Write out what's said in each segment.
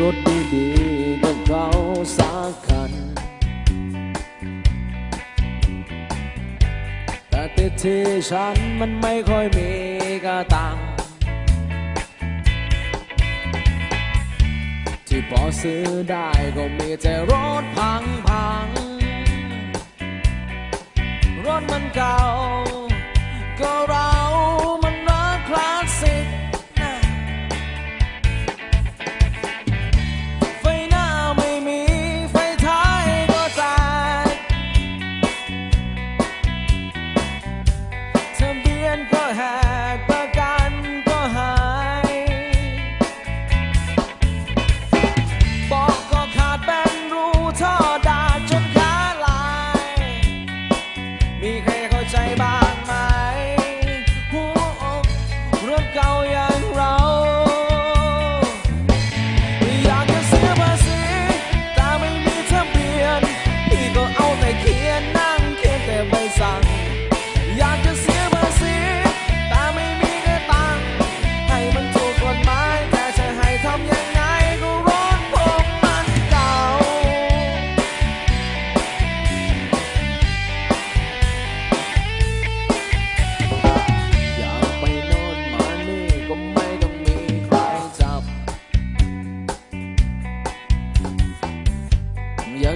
รถดีๆกับเขาสักคัน แต่ติดที่ฉันมันไม่ค่อยมีกระตัง ที่พอซื้อได้ก็มีแต่รถพังพังรถมันเก่าก็รั 再把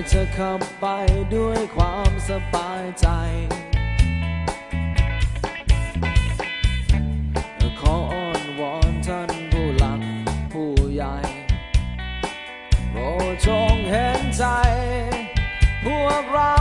เธอขับไปด้วยความสบายใจ ขออ้อนวอนท่านผู้หลักผู้ใหญ่โปรดจงเห็นใจ พวกเรา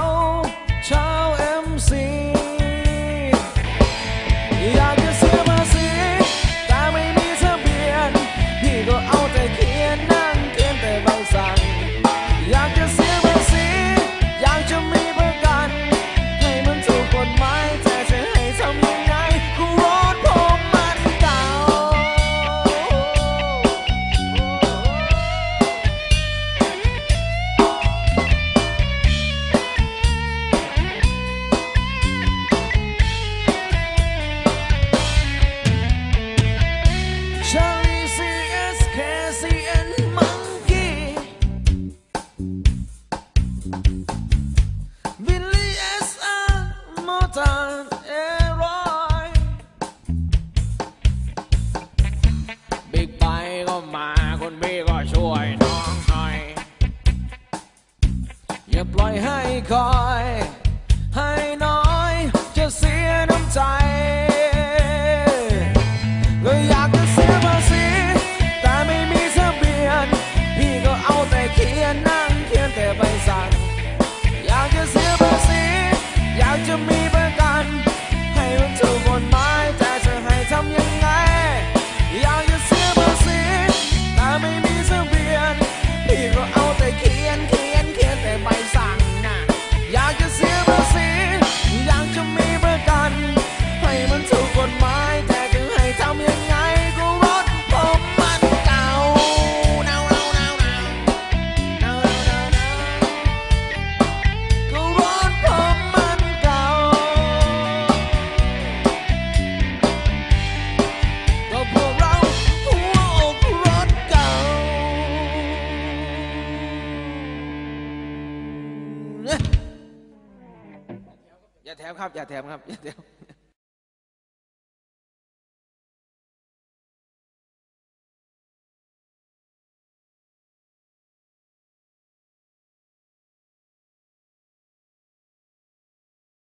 call อย่าแถมครับ อย่าแถมครับ อย่าแถม